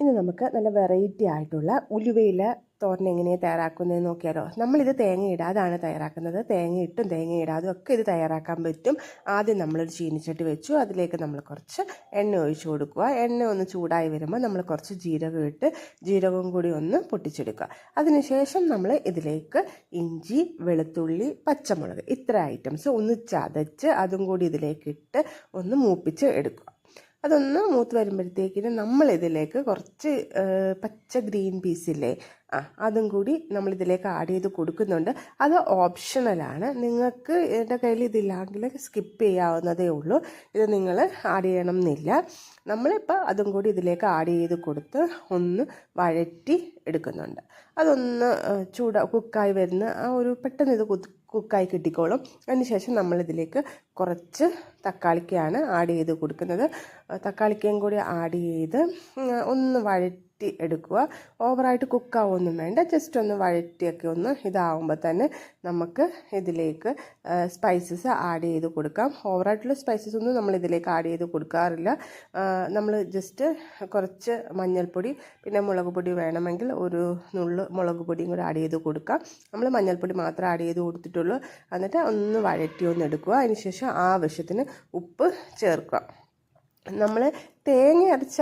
ഇനി നമുക്ക് നല്ല വെറൈറ്റി ആയിട്ടുള്ള ഉലുവയില തോരൻ എങ്ങനെയാണ് തയ്യാറാക്കുന്നത് നോക്കിയാലോ. നമ്മളിത് തേങ്ങ ഇടാതാണ് തയ്യാറാക്കുന്നത്. തേങ്ങ ഇട്ടും തേങ്ങ ഇടാതും ഒക്കെ ഇത് തയ്യാറാക്കാൻ പറ്റും. ആദ്യം നമ്മളൊരു ചീനിച്ചട്ടി വെച്ചു. അതിലേക്ക് നമ്മൾ കുറച്ച് എണ്ണ ഒഴിച്ചു കൊടുക്കുക. എണ്ണ ഒന്ന് ചൂടായി വരുമ്പോൾ നമ്മൾ കുറച്ച് ജീരകം ഇട്ട് ജീരകവും കൂടി ഒന്ന് പൊട്ടിച്ചെടുക്കുക. അതിനുശേഷം നമ്മൾ ഇതിലേക്ക് ഇഞ്ചി വെളുത്തുള്ളി പച്ചമുളക് ഇത്ര ഐറ്റംസ് ഒന്ന് ചതച്ച് അതും കൂടി ഇതിലേക്ക് ഇട്ട് ഒന്ന് മൂപ്പിച്ച് എടുക്കുക. അതൊന്ന് മൂത്ത് വരുമ്പോഴത്തേക്കിന് നമ്മളിതിലേക്ക് കുറച്ച് പച്ച ഗ്രീൻ പീസില്ലേ ആ അതും കൂടി നമ്മളിതിലേക്ക് ആഡ് ചെയ്ത് കൊടുക്കുന്നുണ്ട്. അത് ഓപ്ഷണലാണ് നിങ്ങൾക്ക് എന്റെ കയ്യിൽ ഇതില്ലെങ്കിൽ സ്കിപ്പ് ചെയ്യാവുന്നതേ ഉള്ളൂ. ഇത് നിങ്ങൾ ആഡ് ചെയ്യണം എന്നില്ല നമ്മളിപ്പോൾ അതും കൂടി ഇതിലേക്ക് ആഡ് ചെയ്ത് കൊടുത്ത് ഒന്ന് വഴറ്റി എടുക്കുന്നുണ്ട്. അതൊന്ന് ചൂട കുക്കായി വരുന്ന ആ ഒരു പെട്ടെന്ന് ഇത് കുക്കായി കിട്ടിക്കോളും. അതിനുശേഷം നമ്മളിതിലേക്ക് കുറച്ച് തക്കാളിക്കയാണ് ആഡ് ചെയ്ത് കൊടുക്കുന്നത്. തക്കാളിക്കയും കൂടി ആഡ് ചെയ്ത് ഒന്ന് വഴറ്റി എടുക്കുക. ഓവറായിട്ട് കുക്കാവൊന്നും വേണ്ട. ജസ്റ്റ് ഒന്ന് വഴറ്റിയൊക്കെ ഒന്ന് ഇതാവുമ്പോൾ തന്നെ നമുക്ക് ഇതിലേക്ക് സ്പൈസസ് ആഡ് ചെയ്ത് കൊടുക്കാം. ഓവറായിട്ടുള്ള സ്പൈസസ് ഒന്നും നമ്മൾ ഇതിലേക്ക് ആഡ് ചെയ്ത് കൊടുക്കാറില്ല. നമ്മൾ ജസ്റ്റ് കുറച്ച് മഞ്ഞൾപ്പൊടി പിന്നെ മുളക് പൊടി വേണമെങ്കിൽ ഒരു നുള്ള് മുളക് പൊടിയും കൂടി ആഡ് ചെയ്ത് കൊടുക്കാം. നമ്മൾ മഞ്ഞൾപ്പൊടി മാത്രം ആഡ് ചെയ്ത് കൊടുത്തിട്ടുള്ളൂ. എന്നിട്ട് ഒന്ന് വഴറ്റി ഒന്ന് എടുക്കുക. അതിനുശേഷം ആവശ്യത്തിന് ഉപ്പ് ചേർക്കുക. നമ്മൾ തേങ്ങ അരച്ച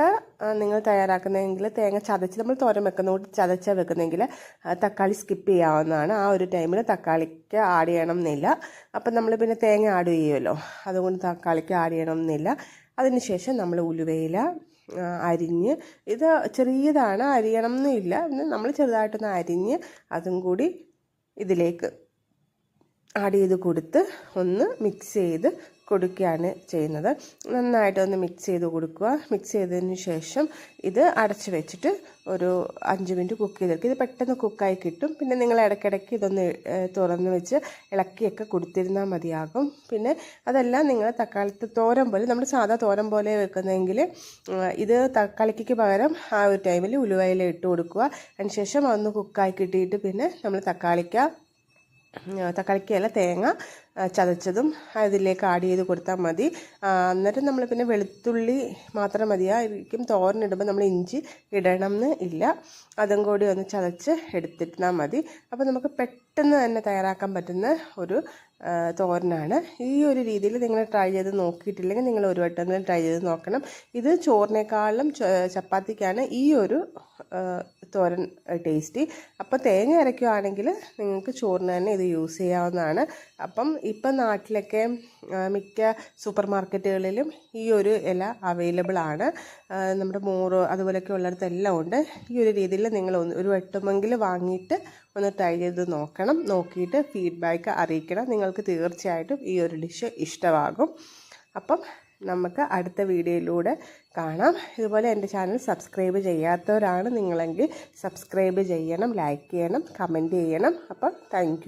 നിങ്ങൾ തയ്യാറാക്കുന്നതെങ്കിൽ തേങ്ങ ചതച്ച് നമ്മൾ തോരൻ കൂട്ടി ചതച്ച വെക്കുന്നെങ്കിൽ തക്കാളി സ്കിപ്പ് ചെയ്യാവുന്നതാണ്. ആ ഒരു ടൈമിൽ തക്കാളിക്ക് ആഡ് ചെയ്യണം എന്നില്ല അപ്പം നമ്മൾ പിന്നെ തേങ്ങ ആഡ് ചെയ്യുമല്ലോ അതുകൊണ്ട് തക്കാളിക്ക് ആഡ് ചെയ്യണം എന്നില്ല അതിനുശേഷം നമ്മൾ ഉലുവയില അരിഞ്ഞ് ഇത് ചെറിയതാണ് അരിയണം എന്നില്ല നമ്മൾ ചെറുതായിട്ടൊന്ന് അരിഞ്ഞ് അതും കൂടി ഇതിലേക്ക് ആഡ് ചെയ്ത് കൊടുത്ത് ഒന്ന് മിക്സ് ചെയ്ത് കൊടുക്കുകയാണ് ചെയ്യുന്നത്. നന്നായിട്ടൊന്ന് മിക്സ് ചെയ്ത് കൊടുക്കുക. മിക്സ് ചെയ്തതിന് ശേഷം ഇത് അടച്ച് വെച്ചിട്ട് ഒരു അഞ്ച് മിനിറ്റ് കുക്ക് ചെയ്തെടുക്കുക. ഇത് പെട്ടെന്ന് കുക്കായി കിട്ടും. പിന്നെ നിങ്ങൾ ഇടയ്ക്കിടയ്ക്ക് ഇതൊന്ന് തുറന്ന് വെച്ച് ഇളക്കിയൊക്കെ കൊടുത്തിരുന്നാൽ മതിയാകും. പിന്നെ അതെല്ലാം നിങ്ങൾ തക്കാളിത്ത് തോരൻ പോലെ നമ്മൾ സാധാ തോരൻ പോലെ വെക്കുന്നതെങ്കിൽ ഇത് തക്കാളിക്ക് പകരം ആ ഒരു ടൈമിൽ ഉലുവയിൽ ഇട്ട് കൊടുക്കുക. അതിന് ശേഷം അതൊന്ന് കുക്കായി കിട്ടിയിട്ട് പിന്നെ നമ്മൾ തക്കാളിക്ക തക്കാളിക്കല്ല തേങ്ങ ചതച്ചതും അതിലേക്ക് ആഡ് ചെയ്ത് കൊടുത്താൽ മതി. അന്നേരം നമ്മൾ പിന്നെ വെളുത്തുള്ളി മാത്രം മതിയായിരിക്കും തോരനിടുമ്പോൾ നമ്മൾ ഇഞ്ചി ഇടണം എന്ന് ഇല്ല. അതും കൂടി ഒന്ന് ചതച്ച് എടുത്തിട്ടാൽ മതി. അപ്പോൾ നമുക്ക് പെട്ടെന്ന് തന്നെ തയ്യാറാക്കാൻ പറ്റുന്ന ഒരു തോരനാണ്. ഈ ഒരു രീതിയിൽ നിങ്ങൾ ട്രൈ ചെയ്ത് നോക്കിയിട്ടില്ലെങ്കിൽ നിങ്ങൾ ഒരു വട്ടം ട്രൈ ചെയ്ത് നോക്കണം. ഇത് ചോറിനേക്കാളും ചപ്പാത്തിക്കാണ് ഈ ഒരു തോരൻ ടേസ്റ്റി അപ്പോൾ തേങ്ങ അരയ്ക്കുകയാണെങ്കിൽ നിങ്ങൾക്ക് ചോറിന് തന്നെ ഇത് യൂസ് ചെയ്യാവുന്നതാണ്. അപ്പം ഇപ്പം നാട്ടിലൊക്കെ മിക്ക സൂപ്പർ മാർക്കറ്റുകളിലും ഈ ഒരു ഇല അവൈലബിൾ ആണ്. നമ്മുടെ മോറ് അതുപോലെയൊക്കെ ഉള്ളിടത്തെല്ലാം ഉണ്ട്. ഈ ഒരു രീതിയിൽ നിങ്ങൾ ഒരു വട്ടമെങ്കിലും വാങ്ങിയിട്ട് ഒന്ന് ട്രൈ ചെയ്ത് നോക്കണം. നോക്കിയിട്ട് ഫീഡ്ബാക്ക് അറിയിക്കണം. നിങ്ങൾക്ക് തീർച്ചയായിട്ടും ഈ ഒരു ഡിഷ് ഇഷ്ടമാകും. അപ്പം നമുക്ക് അടുത്ത വീഡിയോയിലൂടെ കാണാം. ഇതുപോലെ എന്റെ ചാനൽ സബ്സ്ക്രൈബ് ചെയ്യാത്തവരാണ് നിങ്ങളെങ്കിൽ സബ്സ്ക്രൈബ് ചെയ്യണം ലൈക്ക് ചെയ്യണം കമന്റ് ചെയ്യണം. അപ്പം താങ്ക്